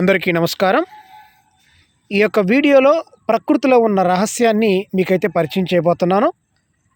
అందరికీ నమస్కారం. ఈ యొక్క వీడియోలో ప్రకృతిలో ఉన్న రహస్యాన్ని మీకైతే పరిచయం చేయబోతున్నాను.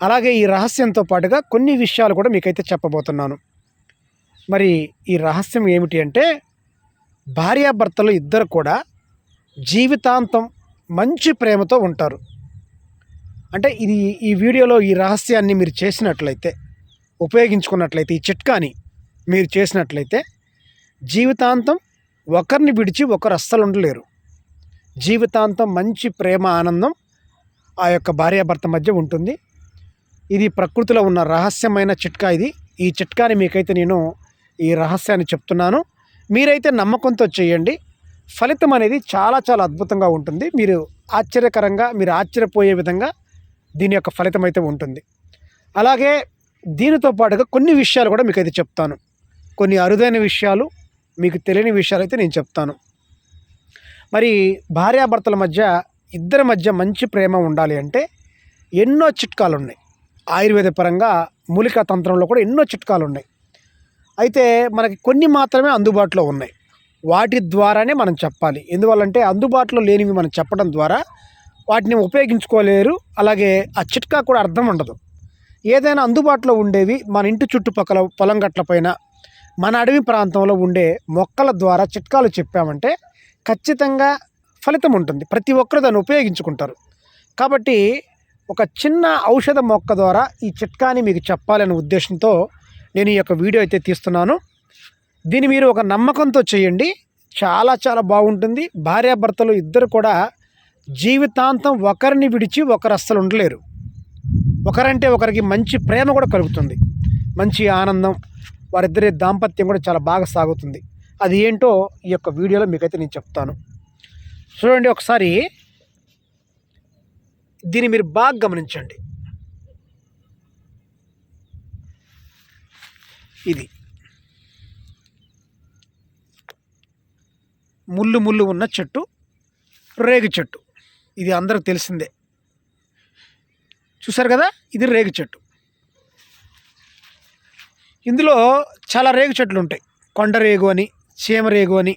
అలాగే ఈ రహస్యంతో పాటుగా కొన్ని విషయాలు కూడా మీకైతే చెప్పబోతున్నాను. మరి ఈ రహస్యం ఏమిటి అంటే భార్యాభర్తలు ఇద్దరు కూడా జీవితాంతం మంచి ప్రేమతో ఉంటారు. అంటే ఇది ఈ వీడియోలో ఈ రహస్యాన్ని మీరు చేసినట్లయితే ఉపయోగించుకున్నట్లయితే ఈ చిట్కాని మీరు చేసినట్లయితే జీవితాంతం ఒకరిని విడిచి ఒకరు అస్సలు ఉండలేరు. జీవితాంతం మంచి ప్రేమ ఆనందం ఆ యొక్క భార్యాభర్త మధ్య ఉంటుంది. ఇది ప్రకృతిలో ఉన్న రహస్యమైన చిట్కా ఇది. ఈ చిట్కాని మీకైతే నేను ఈ రహస్యాన్ని చెప్తున్నాను. మీరైతే నమ్మకంతో చేయండి. ఫలితం అనేది చాలా చాలా అద్భుతంగా ఉంటుంది. మీరు ఆశ్చర్యకరంగా మీరు ఆశ్చర్యపోయే విధంగా దీని యొక్క ఫలితం అయితే ఉంటుంది. అలాగే దీనితో పాటుగా కొన్ని విషయాలు కూడా మీకు అయితే చెప్తాను. కొన్ని అరుదైన విషయాలు మీకు తెలియని విషయాలు అయితే నేను చెప్తాను. మరి భార్యాభర్తల మధ్య ఇద్దరి మధ్య మంచి ప్రేమ ఉండాలి అంటే ఎన్నో చిట్కాలు ఉన్నాయి ఆయుర్వేద పరంగా మూలికా తంత్రంలో కూడా ఎన్నో చిట్కాలు ఉన్నాయి అయితే మనకి కొన్ని మాత్రమే అందుబాటులో ఉన్నాయి. వాటి ద్వారానే మనం చెప్పాలి. ఎందువల్లంటే అందుబాటులో లేనివి మనం చెప్పడం ద్వారా వాటిని ఉపయోగించుకోలేరు. అలాగే ఆ చిట్కా కూడా అర్థం ఉండదు. ఏదైనా అందుబాటులో ఉండేవి మన ఇంటి చుట్టుపక్కల పొలం గట్ల పైన మన అడవి ప్రాంతంలో ఉండే మొక్కల ద్వారా చిట్కాలు చెప్పామంటే ఖచ్చితంగా ఫలితం ఉంటుంది. ప్రతి ఒక్కరు దాన్ని ఉపయోగించుకుంటారు. కాబట్టి ఒక చిన్న ఔషధ మొక్క ద్వారా ఈ చిట్కాని మీకు చెప్పాలనే ఉద్దేశంతో నేను ఈ యొక్క వీడియో అయితే తీస్తున్నాను. దీన్ని మీరు ఒక నమ్మకంతో చేయండి. చాలా చాలా బాగుంటుంది. భార్యాభర్తలు ఇద్దరు కూడా జీవితాంతం ఒకరిని విడిచి ఒకరు అస్సలు ఉండలేరు. ఒకరంటే ఒకరికి మంచి ప్రేమ కూడా కలుగుతుంది. మంచి ఆనందం వారిద్దరి దాంపత్యం కూడా చాలా బాగా సాగుతుంది. అది ఏంటో ఈ యొక్క వీడియోలో మీకైతే నేను చెప్తాను. చూడండి ఒకసారి. దీన్ని మీరు బాగా గమనించండి. ఇది. ముళ్ళు ముళ్ళు ఉన్న చెట్టు రేగు చెట్టు. ఇది అందరికి తెలిసిందే. చూసారు కదా? ఇది రేగు చెట్టు. ఇందులో చాలా రేగు చెట్లు ఉంటాయి. కొండ రేగు అని చీమ రేగు అని.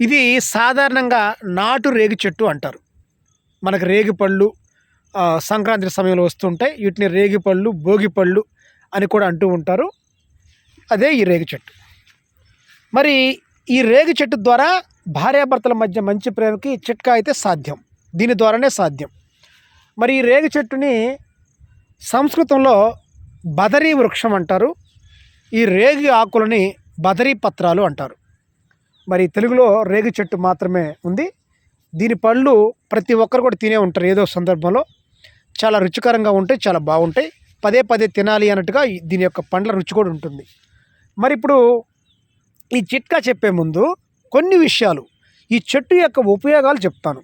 ఇది సాధారణంగా నాటు రేగు చెట్టు అంటారు. మనకు రేగి పళ్ళు సంక్రాంతి సమయంలో వస్తుంటాయి. వీటిని రేగి పళ్ళు భోగి పళ్ళు అని కూడా అంటూ ఉంటారు. అదే ఈ రేగు చెట్టు. మరి ఈ రేగు చెట్టు ద్వారా భార్యాభర్తల మధ్య మంచి ప్రేమకి చిట్కా అయితే సాధ్యం. దీని ద్వారానే సాధ్యం. మరి ఈ రేగు చెట్టుని సంస్కృతంలో బదరీ వృక్షం అంటారు. ఈ రేగి ఆకులని బదరీ పత్రాలు అంటారు. మరి తెలుగులో రేగి చెట్టు మాత్రమే ఉంది. దీని పళ్ళు ప్రతి ఒక్కరు కూడా తినే ఉంటారు. ఏదో సందర్భంలో చాలా రుచికరంగా ఉంటాయి చాలా బాగుంటాయి. పదే పదే తినాలి అన్నట్టుగా దీని యొక్క పండ్ల రుచి కూడా ఉంటుంది. మరి ఇప్పుడు ఈ చిట్కా చెప్పే ముందు కొన్ని విషయాలు. ఈ చెట్టు యొక్క ఉపయోగాలు చెప్తాను.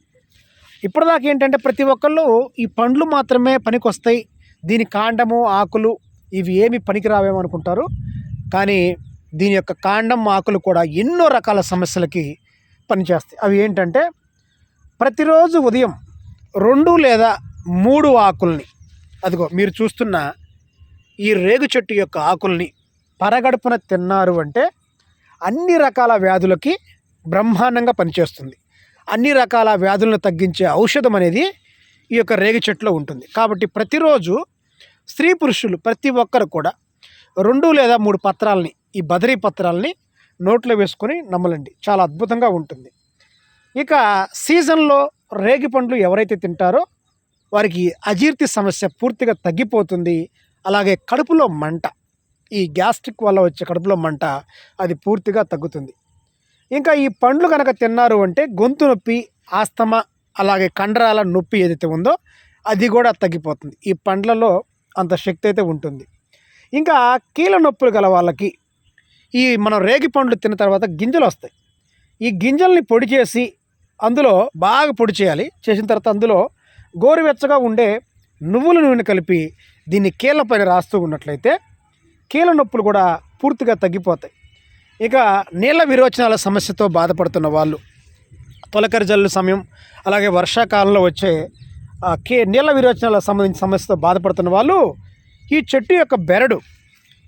ఇప్పటిదాకా ఏంటంటే ప్రతి ఒక్కళ్ళు ఈ పండ్లు మాత్రమే పనికొస్తాయి. దీని కాండము ఆకులు ఇవి ఏమి పనికిరావేమో అనుకుంటారు. కానీ దీని యొక్క కాండం ఆకులు కూడా ఎన్నో రకాల సమస్యలకి పనిచేస్తాయి. అవి ఏంటంటే ప్రతిరోజు ఉదయం రెండు లేదా మూడు ఆకుల్ని అదిగో మీరు చూస్తున్న ఈ రేగు చెట్టు యొక్క ఆకుల్ని పరగడుపున తిన్నారు అంటే అన్ని రకాల వ్యాధులకి బ్రహ్మాండంగా పనిచేస్తుంది. అన్ని రకాల వ్యాధులను తగ్గించే ఔషధం అనేది ఈ యొక్క రేగి చెట్టులో ఉంటుంది. కాబట్టి ప్రతిరోజు స్త్రీ పురుషులు ప్రతి ఒక్కరు కూడా రెండు లేదా మూడు పత్రాలని ఈ బదరీ పత్రాలని నోట్లో వేసుకొని నమ్మలండి. చాలా అద్భుతంగా ఉంటుంది. ఇక సీజన్లో రేగి పండ్లు ఎవరైతే తింటారో వారికి అజీర్తి సమస్య పూర్తిగా తగ్గిపోతుంది. అలాగే కడుపులో మంట ఈ గ్యాస్ట్రిక్ వల్ల వచ్చే కడుపులో మంట అది పూర్తిగా తగ్గుతుంది. ఇంకా ఈ పండ్లు కనుక తిన్నారు అంటే గొంతు నొప్పి ఆస్తమా అలాగే కండరాల నొప్పి ఏదైతే ఉందో అది కూడా తగ్గిపోతుంది. ఈ పండ్లలో అంత శక్తి అయితే ఉంటుంది. ఇంకా కీళ్ళ నొప్పులు గల వాళ్ళకి ఈ మనం రేగి పండ్లు తిన్న తర్వాత గింజలు వస్తాయి. ఈ గింజల్ని పొడి చేసి అందులో బాగా పొడి చేయాలి. చేసిన తర్వాత అందులో గోరువెచ్చగా ఉండే నువ్వుల నూనె కలిపి దీన్ని కీళ్ళపైన రాస్తూ ఉన్నట్లయితే కీళ్ళ నొప్పులు కూడా పూర్తిగా తగ్గిపోతాయి. ఇక నీళ్ళ విరోచనాల సమస్యతో బాధపడుతున్న వాళ్ళు తొలకరి జల్లు సమయం అలాగే వర్షాకాలంలో వచ్చే కే నీళ్ళ విరోచనాల సంబంధించిన సమస్యతో బాధపడుతున్న వాళ్ళు ఈ చెట్టు యొక్క బెరడు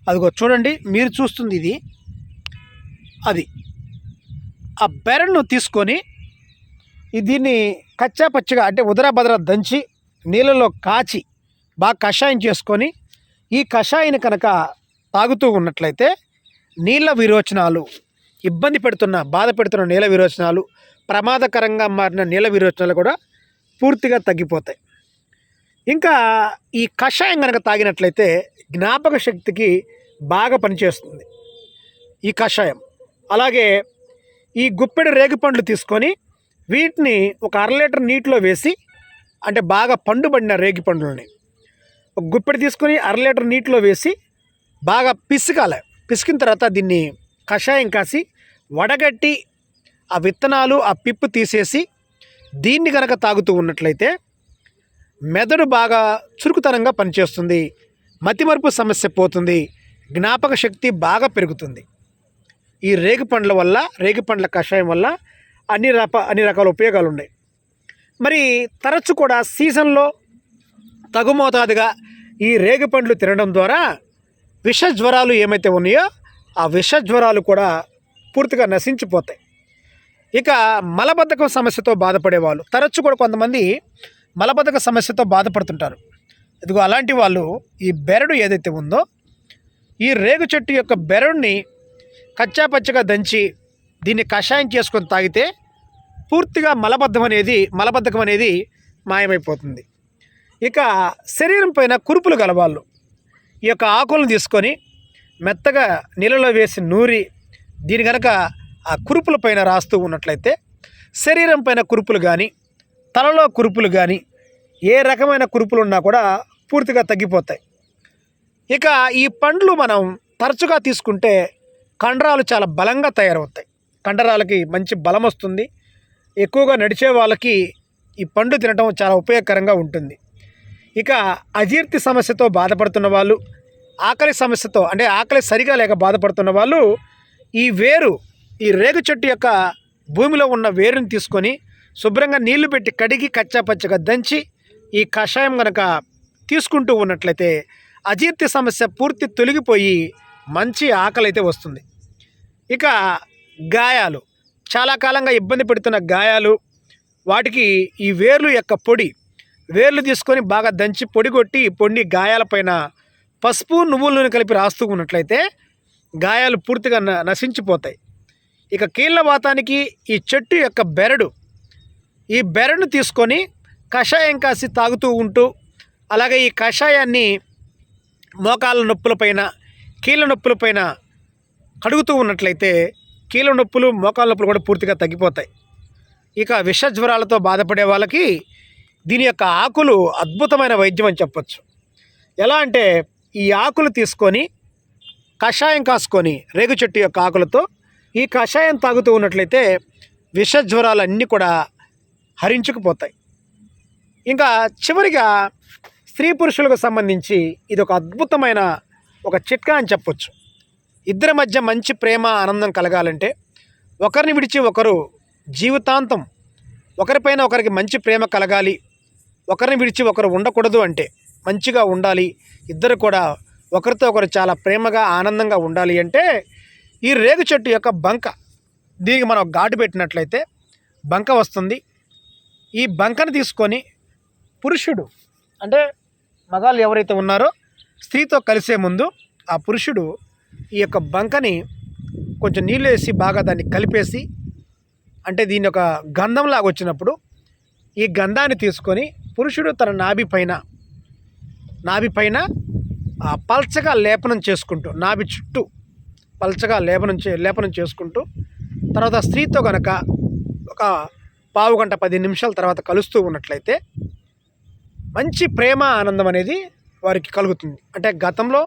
అదిగో చూడండి మీరు చూస్తుంది ఇది అది. ఆ బెరడును తీసుకొని దీన్ని కచ్చా పచ్చిగా అంటే ఉదరా దంచి నీళ్ళలో కాచి బాగా కషాయం చేసుకొని ఈ కషాయిని కనుక తాగుతూ ఉన్నట్లయితే నీళ్ళ విరోచనాలు ఇబ్బంది పెడుతున్న బాధ పెడుతున్న నీళ్ళ విరోచనాలు ప్రమాదకరంగా మారిన నీళ్ళ విరోచనాలు కూడా పూర్తిగా తగ్గిపోతాయి. ఇంకా ఈ కషాయం కనుక తాగినట్లయితే జ్ఞాపక శక్తికి బాగా పనిచేస్తుంది ఈ కషాయం. అలాగే ఈ గుప్పెడు రేగిపండ్లు తీసుకొని వీటిని ఒక అర లీటర్ నీటిలో వేసి అంటే బాగా పండుబడిన రేగి పండ్లని ఒక గుప్పెడు తీసుకొని అర లీటర్ నీటిలో వేసి బాగా పిసుకాలి. పిసికిన తర్వాత దీన్ని కషాయం కాసి వడగట్టి ఆ విత్తనాలు ఆ పిప్పు తీసేసి దీన్ని కనుక తాగుతూ ఉన్నట్లయితే మెదడు బాగా చురుకుతనంగా పనిచేస్తుంది మతిమరుపు సమస్య పోతుంది జ్ఞాపక శక్తి బాగా పెరుగుతుంది. ఈ రేగి పండ్ల వల్ల రేగి పండ్ల కషాయం వల్ల అన్ని రక అన్ని రకాల ఉపయోగాలు ఉన్నాయి మరి తరచు కూడా సీజన్లో తగు మోతాదుగా ఈ రేగి పండ్లు తినడం ద్వారా విష జ్వరాలు ఏమైతే ఉన్నాయో ఆ విష జ్వరాలు కూడా పూర్తిగా నశించిపోతాయి. ఇక మలబద్ధకం సమస్యతో బాధపడేవాళ్ళు. తరచు కూడా కొంతమంది మలబద్ధక సమస్యతో బాధపడుతుంటారు. ఇదిగో అలాంటి వాళ్ళు ఈ బెరడు ఏదైతే ఉందో ఈ రేగు చెట్టు యొక్క బెరడుని కచ్చాపచ్చగా దంచి దీన్ని కషాయం చేసుకొని తాగితే పూర్తిగా మలబద్ధం అనేది మలబద్ధకం అనేది మాయమైపోతుంది. ఇక శరీరం పైన కురుపులు గలవాళ్ళు ఈ యొక్క ఆకులను తీసుకొని మెత్తగా నీళ్ళలో వేసి నూరి దీని కనుక ఆ కురుపుల పైన రాస్తూ ఉన్నట్లయితే శరీరం పైన కురుపులు కానీ తలలో కురుపులు కానీ ఏ రకమైన కురుపులు ఉన్నా కూడా పూర్తిగా తగ్గిపోతాయి. ఇక ఈ పండ్లు మనం తరచుగా తీసుకుంటే కండరాలు చాలా బలంగా తయారవుతాయి. కండరాలకి మంచి బలం వస్తుంది. ఎక్కువగా నడిచే వాళ్ళకి ఈ పండు తినడం చాలా ఉపయోగకరంగా ఉంటుంది. ఇక అజీర్తి సమస్యతో బాధపడుతున్న వాళ్ళు ఆకలి సమస్యతో అంటే ఆకలి సరిగా లేక బాధపడుతున్న వాళ్ళు ఈ వేరు ఈ రేగు చెట్టు యొక్క భూమిలో ఉన్న వేరుని తీసుకొని శుభ్రంగా నీళ్ళు పెట్టి కడిగి కచ్చాపచ్చగా దంచి ఈ కషాయం కనుక తీసుకుంటూ ఉన్నట్లయితే అజీర్తి సమస్య పూర్తి తొలగిపోయి మంచి ఆకలి అయితే వస్తుంది. ఇక గాయాలు. చాలా కాలంగా ఇబ్బంది పెడుతున్న గాయాలు. వాటికి ఈ వేర్లు యొక్క పొడి. వేర్లు తీసుకొని బాగా దంచి పొడి కొట్టి ఈ గాయాలపైన పసుపు నువ్వుల నూనె కలిపి రాస్తూ ఉన్నట్లయితే గాయాలు పూర్తిగా న నశించిపోతాయి. ఇక కీళ్ళవాతానికి ఈ చెట్టు యొక్క బెరడు. ఈ బెరడును తీసుకొని కషాయం కాసి తాగుతూ ఉంటూ అలాగే ఈ కషాయాన్ని మోకాళ్ళ నొప్పులపైన కీళ్ళ నొప్పులపైన కడుగుతూ ఉన్నట్లయితే కీళ్ళ నొప్పులు మోకాళ్ళ నొప్పులు కూడా పూర్తిగా తగ్గిపోతాయి. ఇక విష జ్వరాలతో బాధపడే వాళ్ళకి దీని యొక్క ఆకులు అద్భుతమైన వైద్యం అని చెప్పచ్చు. ఎలా అంటే ఈ ఆకులు తీసుకొని కషాయం కాసుకొని రేగు చెట్టు యొక్క ఆకులతో ఈ కషాయం తాగుతూ ఉన్నట్లయితే విష జ్వరాలన్నీ కూడా హరించుకుపోతాయి. ఇంకా చివరిగా స్త్రీ పురుషులకు సంబంధించి ఇది ఒక అద్భుతమైన ఒక చిట్కా అని చెప్పొచ్చు. ఇద్దరి మధ్య మంచి ప్రేమ ఆనందం కలగాలంటే ఒకరిని విడిచి ఒకరు జీవితాంతం ఒకరిపైన ఒకరికి మంచి ప్రేమ కలగాలి. ఒకరిని విడిచి ఒకరు ఉండకూడదు అంటే మంచిగా ఉండాలి. ఇద్దరు కూడా ఒకరితో ఒకరు చాలా ప్రేమగా ఆనందంగా ఉండాలి అంటే ఈ రేగు చెట్టు యొక్క బంక దీనికి మనం ఘాటు పెట్టినట్లయితే బంక వస్తుంది. ఈ బంకను తీసుకొని పురుషుడు అంటే మగాళ్ళు ఎవరైతే ఉన్నారో స్త్రీతో కలిసే ముందు ఆ పురుషుడు ఈ యొక్క బంకని కొంచెం నీళ్ళు వేసి బాగా దాన్ని కలిపేసి అంటే దీని యొక్క గంధంలాగా వచ్చినప్పుడు ఈ గంధాన్ని తీసుకొని పురుషుడు తన నాభి పైన నాభి పైన పల్చగా లేపనం చేసుకుంటూ నాభి చుట్టూ పల్చగా లేపనం చే లేపనం చేసుకుంటూ తర్వాత స్త్రీతో కనుక ఒక పావు గంట పది నిమిషాల తర్వాత కలుస్తూ ఉన్నట్లయితే మంచి ప్రేమ ఆనందం అనేది వారికి కలుగుతుంది. అంటే గతంలో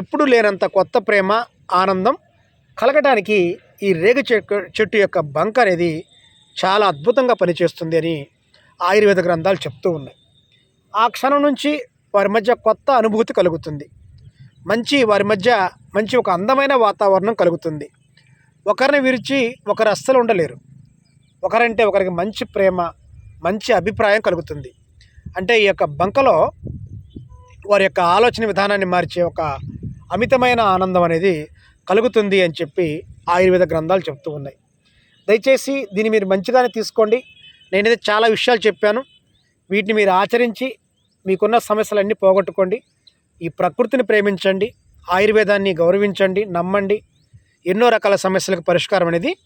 ఎప్పుడు లేనంత కొత్త ప్రేమ ఆనందం కలగటానికి ఈ రేగు చెట్టు చెట్టు యొక్క బంక అనేది చాలా అద్భుతంగా పనిచేస్తుంది అని ఆయుర్వేద గ్రంథాలు చెప్తూ ఉన్నాయి. ఆ క్షణం నుంచి వారి మధ్య కొత్త అనుభూతి కలుగుతుంది. మంచి వారి మధ్య మంచి ఒక అందమైన వాతావరణం కలుగుతుంది. ఒకరిని విరిచి ఒకరు అస్సలు ఉండలేరు. ఒకరంటే ఒకరికి మంచి ప్రేమ మంచి అభిప్రాయం కలుగుతుంది. అంటే ఈ యొక్క బంకలో వారి యొక్క ఆలోచన విధానాన్ని మార్చే ఒక అమితమైన ఆనందం అనేది కలుగుతుంది అని చెప్పి ఆయుర్వేద గ్రంథాలు చెప్తూ ఉన్నాయి. దయచేసి దీన్ని మీరు మంచిగానే తీసుకోండి. నేనైతే చాలా విషయాలు చెప్పాను. వీటిని మీరు ఆచరించి మీకున్న సమస్యలన్నీ పోగొట్టుకోండి. ఈ ప్రకృతిని ప్రేమించండి. ఆయుర్వేదాన్ని గౌరవించండి నమ్మండి. ఎన్నో రకాల సమస్యలకు పరిష్కారం అనేది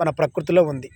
మన ప్రకృతిలో ఉంది.